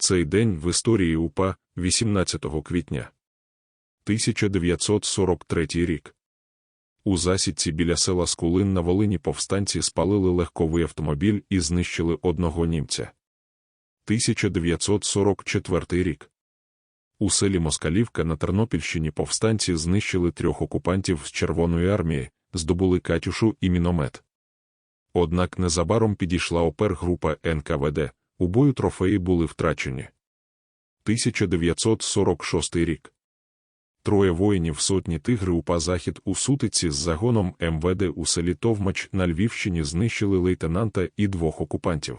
Цей день в історії УПА 18 квітня. 1943 рік. У засідці біля села Скулин на Волині повстанці спалили легковий автомобіль і знищили одного німця. 1944 рік. У селі Москалівка на Тернопільщині повстанці знищили трьох окупантів з Червоної армії, здобули Катюшу і міномет. Однак незабаром підійшла опергрупа НКВД, у бою трофеї були втрачені. 1946 рік. Троє воїнів сотні тигри УПА Захід у сутиці з загоном МВД у селі Товмач на Львівщині знищили лейтенанта і двох окупантів.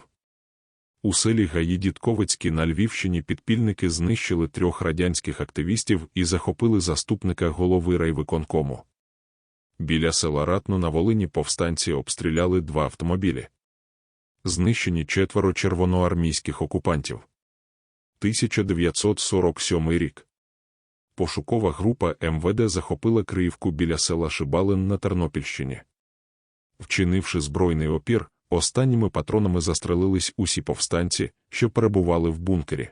У селі Гаї-Дідковицькі на Львівщині підпільники знищили трьох радянських активістів і захопили заступника голови райвиконкому. Біля села Ратно на Волині повстанці обстріляли два автомобілі. Знищені четверо червоноармійських окупантів. 1947 рік. Пошукова група МВД захопила Криївку біля села Шибалин на Тернопільщині. Вчинивши збройний опір, останніми патронами застрелились усі повстанці, що перебували в бункері.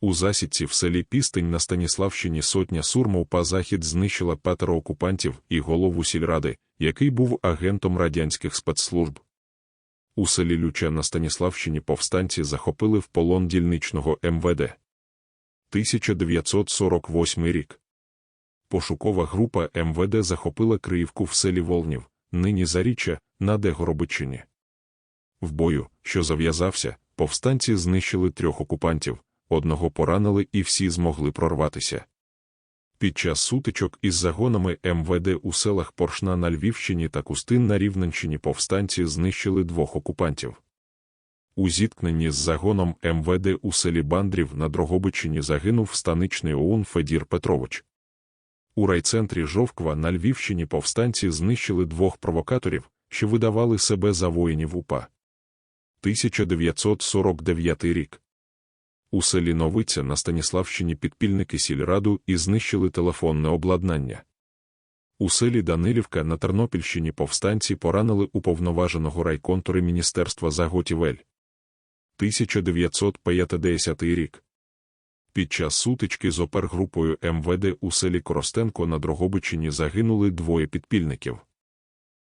У засідці в селі Пістень на Станіславщині сотня сурмовпа захід знищила п'ятеро окупантів і голову сільради, який був агентом радянських спецслужб. У селі Люча на Станіславщині повстанці захопили в полон дільничного МВД. 1948 рік. Пошукова група МВД захопила Криївку в селі Волнів, нині Заріччя, на Дегоробичині. В бою, що зав'язався, повстанці знищили трьох окупантів, одного поранили і всі змогли прорватися. Під час сутичок із загонами МВД у селах Поршна на Львівщині та Кустин на Рівненщині повстанці знищили двох окупантів. У зіткненні з загоном МВД у селі Бандрів на Дрогобичині загинув станичний ОУН Федір Петрович. У райцентрі Жовква на Львівщині повстанці знищили двох провокаторів, що видавали себе за воїнів УПА. 1949 рік. У селі Новиця на Станіславщині підпільники сільраду і знищили телефонне обладнання. У селі Данилівка на Тернопільщині повстанці поранили уповноваженого райконтури Міністерства заготівель. 1950 рік. Під час сутички з опергрупою МВД у селі Коростенко на Дрогобичині загинули двоє підпільників.